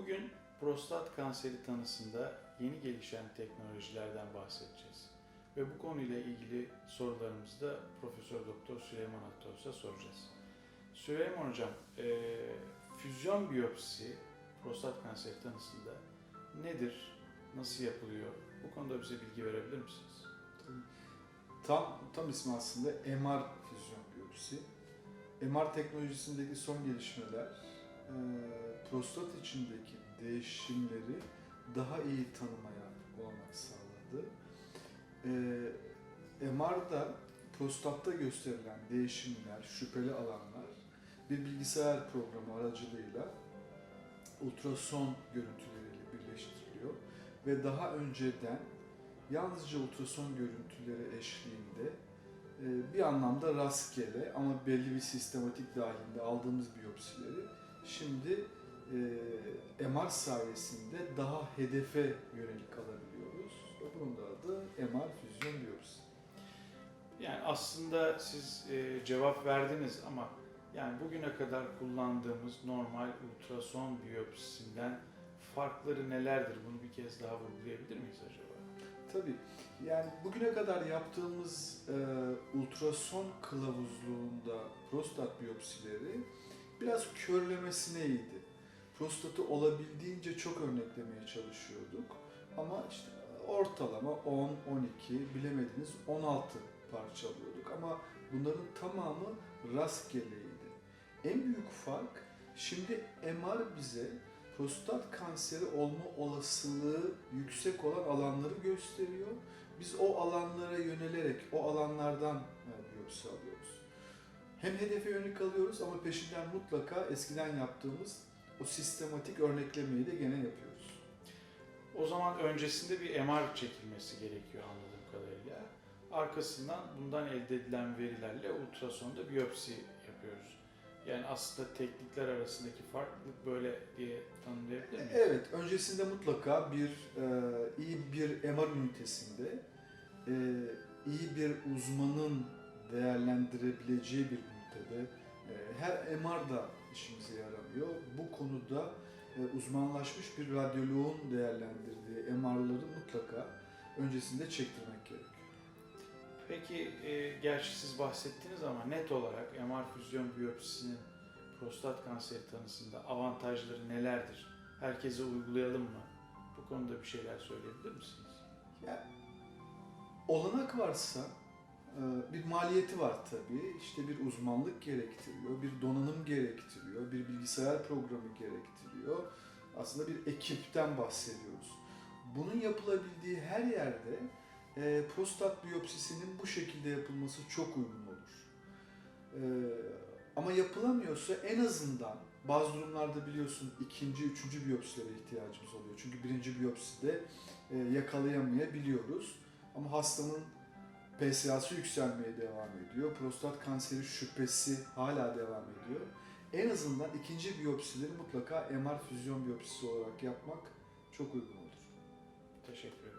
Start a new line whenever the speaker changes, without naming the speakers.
Bugün prostat kanseri tanısında yeni gelişen teknolojilerden bahsedeceğiz. Ve bu konuyla ilgili sorularımızı da Profesör Doktor Süleyman Aktos'a soracağız. Süleyman Hocam, e, füzyon biyopsisi prostat kanseri tanısında nedir, nasıl yapılıyor? Bu konuda bize bilgi verebilir misiniz?
Tam tam ismi aslında MR füzyon biyopsi. MR teknolojisindeki son gelişmeler e, prostat içindeki değişimleri daha iyi tanımaya olanak sağladı. E, MR'da prostatta gösterilen değişimler, şüpheli alanlar bir bilgisayar programı aracılığıyla ultrason görüntüleriyle birleştiriliyor ve daha önceden yalnızca ultrason görüntüleri eşliğinde e, bir anlamda rastgele ama belli bir sistematik dahilinde aldığımız biyopsileri şimdi e, MR sayesinde daha hedefe yönelik alabiliyoruz. Bunun da adı MR füzyon biyopsi.
Yani aslında siz e, cevap verdiniz ama yani bugüne kadar kullandığımız normal ultrason biyopsisinden farkları nelerdir? Bunu bir kez daha vurgulayabilir miyiz acaba?
Tabii. Yani bugüne kadar yaptığımız e, ultrason kılavuzluğunda prostat biyopsileri biraz körlemesineydi. Prostatı olabildiğince çok örneklemeye çalışıyorduk. Ama işte ortalama 10, 12, bilemediniz 16 parça alıyorduk. Ama bunların tamamı rastgeleydi. En büyük fark şimdi MR bize prostat kanseri olma olasılığı yüksek olan alanları gösteriyor. Biz o alanlara yönelerek o alanlardan e, biyopsi alıyoruz. Hem hedefe yönelik alıyoruz ama peşinden mutlaka eskiden yaptığımız o sistematik örneklemeyi de gene yapıyoruz.
O zaman öncesinde bir MR çekilmesi gerekiyor anladığım kadarıyla. Arkasından bundan elde edilen verilerle ultrasonda biyopsi yapıyoruz. Yani aslında teknikler arasındaki farklılık böyle diye tanımlayabilir miyiz?
Evet, öncesinde mutlaka bir e, iyi bir MR ünitesinde e, iyi bir uzmanın değerlendirebileceği bir ünitede e, her MR da işimize yaramıyor. Bu konuda e, uzmanlaşmış bir radyoloğun değerlendirdiği MR'ları mutlaka öncesinde çektirmek gerekiyor.
Peki, e, gerçi siz bahsettiniz ama net olarak MR füzyon biyopsisinin prostat kanseri tanısında avantajları nelerdir? Herkese uygulayalım mı? Bu konuda bir şeyler söyleyebilir misiniz?
Ya, olanak varsa bir maliyeti var tabii. İşte bir uzmanlık gerektiriyor, bir donanım gerektiriyor, bir bilgisayar programı gerektiriyor. Aslında bir ekipten bahsediyoruz. Bunun yapılabildiği her yerde e, prostat biyopsisinin bu şekilde yapılması çok uygun olur. E, ama yapılamıyorsa en azından bazı durumlarda biliyorsun ikinci, üçüncü biyopsilere ihtiyacımız oluyor. Çünkü birinci biyopside e, yakalayamayabiliyoruz. Ama hastanın PSA'sı yükselmeye devam ediyor. Prostat kanseri şüphesi hala devam ediyor. En azından ikinci biyopsileri mutlaka MR füzyon biyopsisi olarak yapmak çok uygun olur.
Teşekkür ederim.